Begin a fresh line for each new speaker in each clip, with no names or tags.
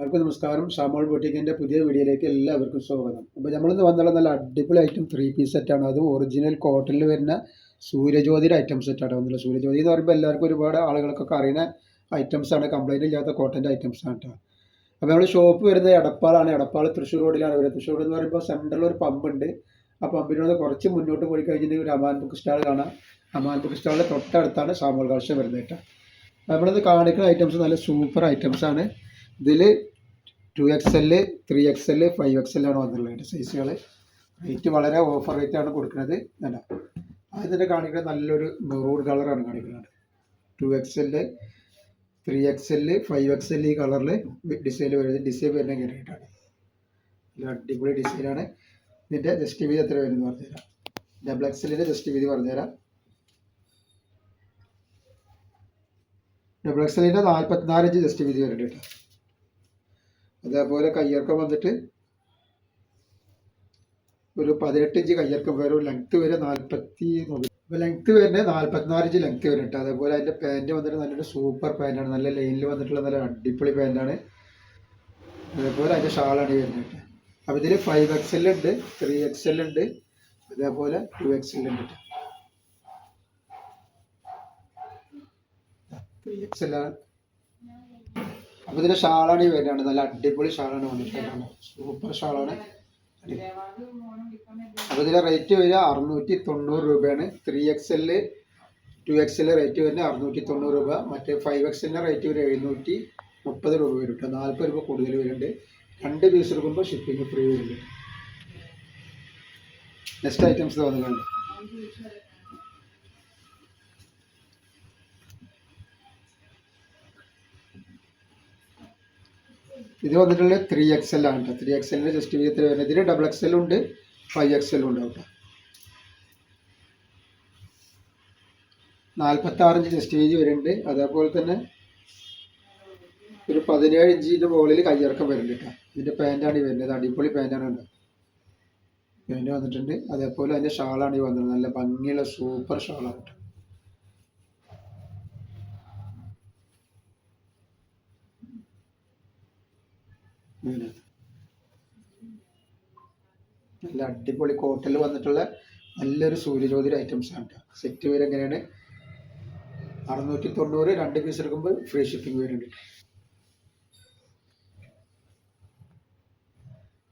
എല്ലാവർക്കും നമസ്കാരം. ഷാമോൾ ബൊട്ടിക്കിന്റെ പുതിയ വീഡിയോയിലേക്ക് എല്ലാവർക്കും സ്വാഗതം. അപ്പോൾ നമ്മളിന്ന് വന്നുള്ള നല്ല അടിപൊളി ഐറ്റം ത്രീ പീസ് സെറ്റാണ് അതും ഒറിജിനൽ കോട്ടണിൽ വരുന്ന സൂര്യജ്യോതിയുടെ ഐറ്റം സെറ്റാണ് വന്നുള്ളത് സൂര്യജ്യോതി എന്ന് പറയുമ്പോൾ എല്ലാവർക്കും ഒരുപാട് ആളുകൾക്കൊക്കെ അറിയുന്ന ഐറ്റംസാണ് കംപ്ലൈന്റ് ഇല്ലാത്ത കോട്ടന്റെ ഐറ്റംസ് ആണ് കേട്ടോ അപ്പോൾ നമ്മൾ ഷോപ്പ് വരുന്നത് എടപ്പാളാണ്. എടപ്പാൾ തൃശ്ശൂർ റോഡിലാണ് വരുന്നത്. തൃശ്ശൂർ എന്ന് പറയുമ്പോൾ സെൻട്രലിൽ ഒരു പമ്പുണ്ട് ആ പമ്പിനോട് കുറച്ച് മുന്നോട്ട് പോയി കഴിഞ്ഞിട്ടുണ്ടെങ്കിൽ ഒരു അമാൻ ബുക്ക് സ്റ്റാൾ കാണാം. അമാൻ ബുക്ക് സ്റ്റാളിന്റെ തൊട്ടടുത്താണ് ഷാമോൾ കാഴ്ച വരുന്നത് കേട്ടോ നമ്മളിത് കാണിക്കുന്ന ഐറ്റംസ് നല്ല സൂപ്പർ ഐറ്റംസ് ആണ്. ഇതിൽ two X L three X L five X ആണ് വന്നിട്ടുള്ളത് സൈസുകൾ റേറ്റ് വളരെ ഓഫർ റേറ്റ് ആണ് കൊടുക്കുന്നത്. അല്ല അതിന്റെ കാണിക്കുന്നത് നല്ലൊരു മെറൂൺ കളറാണ് കാണിക്കുന്നത്. Two X L three X L five X L ഈ കളറിൽ ഡിസൈൻ വരുന്നത്. ഡിസൈൻ വരുന്ന കയറിയിട്ടാണ് നല്ല അടിപൊളി ഡിസൈനാണ് ഇതിന്റെ ജസ്റ്റ് വീതി എത്ര വരുന്നത് പറഞ്ഞുതരാം. ഡബിൾ എക്സ് എല്ലിന്റെ ജസ്റ്റ് വീതി പറഞ്ഞുതരാം. ഡബിൾ എക്സ് എല്ലിന്റെ നാൽപ്പത്തിനാല് ഇഞ്ച് ജസ്റ്റ് വീതി വരുന്നുണ്ട് കേട്ടോ. അതേപോലെ കയ്യിറക്കം വന്നിട്ട് ഒരു പതിനെട്ട് ഇഞ്ച് കയ്യിറക്കം വരും ലെങ്ത് വരെ നാൽപ്പത്തി ലെങ്ത് വരുന്നത് നാൽപ്പത്തിനാല് ഇഞ്ച് ലെങ്ത് വരും കേട്ടോ. അതേപോലെ അതിന്റെ പാന്റ് വന്നിട്ട് നല്ലൊരു സൂപ്പർ പാന്റാണ് നല്ല ലൈനിൽ വന്നിട്ടുള്ള നല്ല അടിപൊളി പാന്റാണ് അതേപോലെ അതിന്റെ ഷാളാണ് വരുന്നത് കേട്ടോ. അപ്പോൾ ഇതിൽ ഫൈവ് എക്സ് എൽ ഉണ്ട് ത്രീ എക്സ് എൽ ഉണ്ട് അതേപോലെ ടു എക്സ് എൽ ഉണ്ട് ത്രീ എക്സ് എൽ ആണ്. അപ്പോൾ ഇതിന്റെ ഷാളാണ് ഈ വരുന്നത്. നല്ല അടിപൊളി ഷാളാണ് വന്നിട്ടുള്ളത്. സൂപ്പർ ഷാളാണ്. അപ്പോൾ ഇതിന്റെ റേറ്റ് വരിക അറുന്നൂറ്റി തൊണ്ണൂറ് രൂപയാണ്. Three X L two X L rate വരുന്നത് അറുന്നൂറ്റി തൊണ്ണൂറ് രൂപ. മറ്റേ ഫൈവ് എക്സ് എല്ലിന്റെ റേറ്റ് വരും എഴുന്നൂറ്റി മുപ്പത് രൂപ വരും കേട്ടോ. നാൽപ്പത് രൂപ കൂടുതൽ വരുന്നുണ്ട്. രണ്ട് പീസ് എടുക്കുമ്പോൾ ഷിപ്പിംഗ് ഫ്രീ വരുന്നുണ്ട്. നെക്സ്റ്റ് ഐറ്റംസ് വന്നിട്ടുണ്ട് ഇത് വന്നിട്ടുള്ളത് ത്രീ എക്സ് എൽ ആണ് കേട്ടോ ത്രീ എക്സ് എല്ലിന്റെ ജസ്റ്റ് വിധത്തിൽ വരുന്നത്? ഇതിൽ ഡബിൾ എക്സ് എല്ലും ഉണ്ട് ഫൈവ് എക്സ് എല്ലും ഉണ്ട് കേട്ടോ നാൽപ്പത്തി ആറ് ഇഞ്ച് ജസ്റ്റ് വീതി വരുന്നുണ്ട്. അതേപോലെ തന്നെ ഒരു പതിനേഴ് ഇഞ്ചിന്റെ മുകളിൽ കയ്യിറക്കം വരുന്നുണ്ട് കേട്ടോ ഇതിന്റെ പാന്റാണ് ഈ വരുന്നത്. അടിപൊളി പാന്റാണ് ഉണ്ട് പാന്റ് വന്നിട്ടുണ്ട്. അതേപോലെ അതിന്റെ ഷാളാണ് ഈ വന്നത്. നല്ല ഭംഗിയുള്ള സൂപ്പർ ഷാളാണ് കേട്ടോ നല്ല അടിപൊളി കോട്ടണിൽ വന്നിട്ടുള്ള നല്ലൊരു സൂര്യജ്യോതി ഐറ്റംസ് ആണ് സെറ്റ് വരെ എങ്ങനെയാണ്? അറുന്നൂറ്റി തൊണ്ണൂറ് രണ്ട് പീസ് എടുക്കുമ്പോൾ ഫ്രീ ഷിപ്പിംഗ് വരുന്നുണ്ട്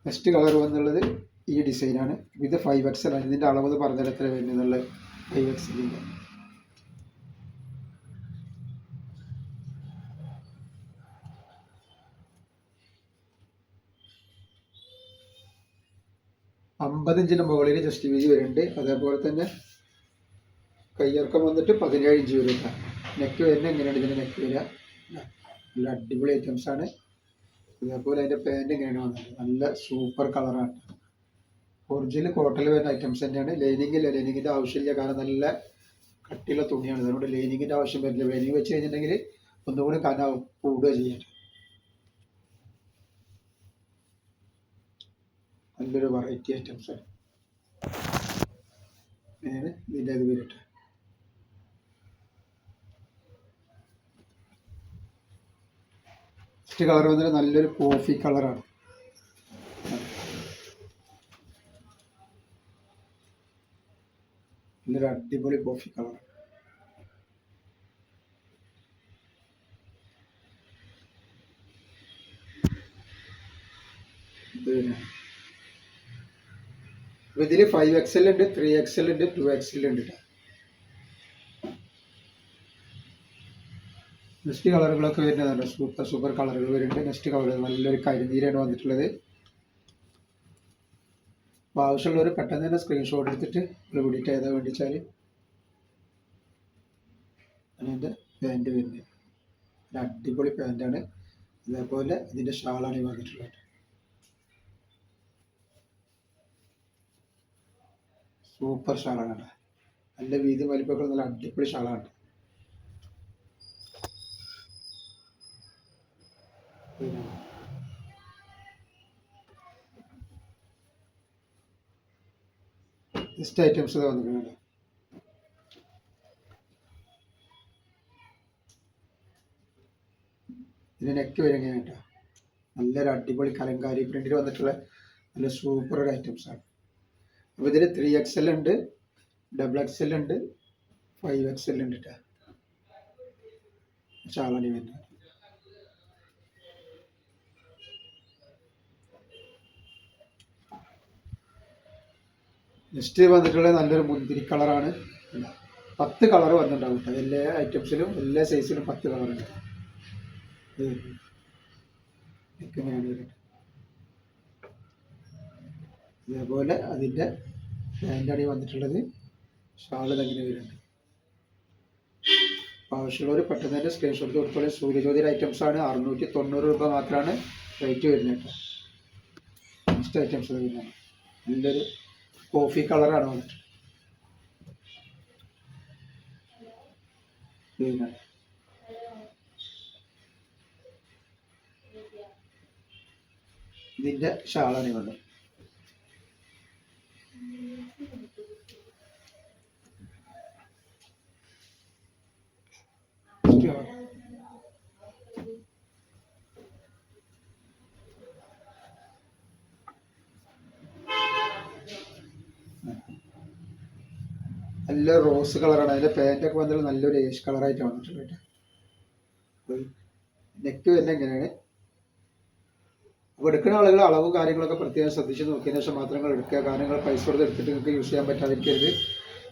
നെക്സ്റ്റ് കളർ വന്നുള്ളത് ഈ ഡിസൈനാണ് ഇത് ഫൈവ് എക്സൽ ആണ് ഇതിന്റെ അളവ് പറഞ്ഞാൽ എത്ര വരുന്നത് ഫൈവ് എക്സലിന്റെ അമ്പത് ഇഞ്ചിന് മുകളിൽ ജസ്റ്റ് വീതി വരുന്നുണ്ട് അതേപോലെ തന്നെ കയ്യിറക്കം വന്നിട്ട് പതിനേഴ് ഇഞ്ച് വരും നെക്ക് വരുന്നത് എങ്ങനെയാണ് ഇതിന്റെ നെക്ക് വരിക. നല്ല അടിപൊളി ഐറ്റംസ് ആണ്. അതേപോലെ അതിന്റെ പാന്റ് എങ്ങനെയാണ് വന്നത്? നല്ല സൂപ്പർ കളറാണ് ഒറിജിനൽ കോട്ടണിൽ വരുന്ന ഐറ്റംസ് തന്നെയാണ്. ലൈനിങ് ഇല്ല ലൈനിങ്ങിന്റെ ആവശ്യമില്ല. കാരണം നല്ല കട്ടിയുള്ള തുണിയാണ്. അതുകൊണ്ട് ലൈനിങ്ങിന്റെ ആവശ്യം വരില്ല. ലൈനിങ് വെച്ച് കഴിഞ്ഞിട്ടുണ്ടെങ്കിൽ ഒന്നുകൂടി കനാവും കൂടുക ചെയ്യാൻ നല്ലൊരു വെറൈറ്റി ഐറ്റംസ് നേരെ ഇതിന്റെ അത് വരട്ടെ ഫസ്റ്റ് കളർ വന്നിട്ട് നല്ലൊരു കോഫി കളറാണ് നല്ലൊരു അടിപൊളി കോഫി കളർ ഇതിൽ ഫൈവ് എക്സ് എൽ ഉണ്ട് ത്രീ എക്സ് എൽ ഉണ്ട് ടു എക്സ് എൽ ഉണ്ട് നെക്സ്റ്റ് കളറുകളൊക്കെ വരുന്നതാണ് സൂപ്പർ സൂപ്പർ കളറുകൾ വരുന്നുണ്ട്. നെക്സ്റ്റ് കളർ നല്ലൊരു കരിനീരാണ് വന്നിട്ടുള്ളത്. അപ്പോൾ ആവശ്യമുള്ളവർ പെട്ടെന്ന് തന്നെ സ്ക്രീൻഷോട്ട് എടുത്തിട്ട് ഒരു പിടിയിട്ട് ഏതാ വേണ്ടിച്ചാൽ അതിന്റെ പാന്റ് വരുന്നത്. അടിപൊളി പാന്റാണ് അതേപോലെ ഇതിന്റെ ഷാളാണ് വന്നിട്ടുള്ളത്. സൂപ്പർ ഷാളാണ് കേട്ടോ. നല്ല വീതി വലിപ്പമൊക്കെ നല്ല അടിപൊളി ഷാളാണ് നെക്സ്റ്റ് ഐറ്റംസ് വന്നിട്ടുണ്ട് ഇതിന് നെക്ക് വരും കേട്ടോ. നല്ലൊരു അടിപൊളി കലങ്കാരി പ്രിന്റിൽ വന്നിട്ടുള്ള നല്ല സൂപ്പർ ഒരു ഐറ്റംസ് ആണ്. അപ്പോൾ ഇതിൽ ത്രീ എക്സ് എൽ ഉണ്ട് ഡബിൾ എക്സ് എൽ ഉണ്ട് ഫൈവ് എക്സ് എൽ ഉണ്ട് കേട്ടോ ചാളണി വരുന്നത്. നെക്സ്റ്റ് വന്നിട്ടുള്ള നല്ലൊരു മുന്തിരി കളറാണ് പത്ത് കളർ വന്നിട്ടുണ്ടാവും എല്ലാ ഐറ്റംസിലും എല്ലാ സൈസിലും പത്ത് കളറുണ്ട് വരുന്നത് ഇതേപോലെ അതിന്റെ പാന്റാണ് അടി വന്നിട്ടുള്ളത് ഷാൾ ഇതങ്ങനെ വരുന്നുണ്ട്. ആവശ്യമുള്ളവർ പെട്ടെന്ന് തന്നെ സ്ക്രീൻഷോട്ട് കൊടുത്തോളെ. സൂര്യജ്യോതിയുടെ ആണ്. അറുന്നൂറ്റി തൊണ്ണൂറ് രൂപ മാത്രമാണ് റേറ്റ് വരുന്നത് കേട്ടോ. നെക്സ്റ്റ് ഐറ്റംസ് വരുന്നതാണ് നല്ലൊരു കോഫി കളറാണ് വന്നിട്ട്. ഇതിന്റെ ഷാളാണ് വന്നത് നല്ല റോസ് കളറാണ് അതിന്റെ പാന്റൊക്കെ വന്നിട്ട് നല്ലൊരു ഏഷ് കളറായിട്ട് വന്നിട്ടുണ്ട് നെക്ക് വരുന്ന എങ്ങനെയാണ് അപ്പോൾ എടുക്കുന്ന ആളുകൾ അളവ് കാര്യങ്ങളൊക്കെ പ്രത്യേകം ശ്രദ്ധിച്ച് നോക്കിയതിന് ശേഷം മാത്രം എടുക്കുക. കാരണം നിങ്ങൾ പൈസ കൊടുത്ത് എടുത്തിട്ട് നിങ്ങൾക്ക് യൂസ് ചെയ്യാൻ പറ്റാതിരിക്കരുത്.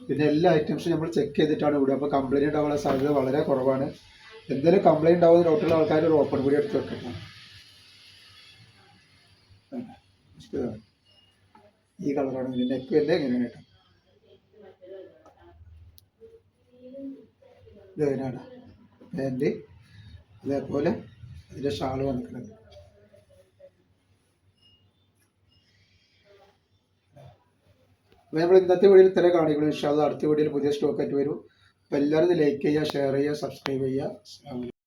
പിന്നെ എല്ലാ ഐറ്റംസും നമ്മൾ ചെക്ക് ചെയ്തിട്ടാണ് വിടുക. അപ്പോൾ കംപ്ലൈന്റ് ഉണ്ടാവാനുള്ള സാധ്യത വളരെ കുറവാണ്. എന്തെങ്കിലും കംപ്ലൈന്റ് ഉണ്ടാവുന്ന ഡൗട്ടുള്ള ആൾക്കാർ ഒരു ഓപ്പൺ കൂടി എടുത്ത് ഇഷ്ടമാണ്. ഈ കളറാണ് ഇതിന്റെ നെക്ക് വരുന്നത് എങ്ങനെയാണ് കേട്ടോ ഇത് അതിനാണ് പാന്റ് അതേപോലെ ഇതിന്റെ ഷാൾ വന്നിട്ടുള്ളത് അപ്പോൾ നമ്മൾ ഇന്നത്തെ വീഡിയോയിൽ ഇത്ര കാണിക്കണം. ഇൻഷാല്ല അടുത്ത വീഡിയോയിൽ പുതിയ സ്റ്റോക്കായിട്ട് വരും. അപ്പോൾ എല്ലാവരും ലൈക്ക് ചെയ്യുക ഷെയർ ചെയ്യുക സബ്സ്ക്രൈബ് ചെയ്യുക.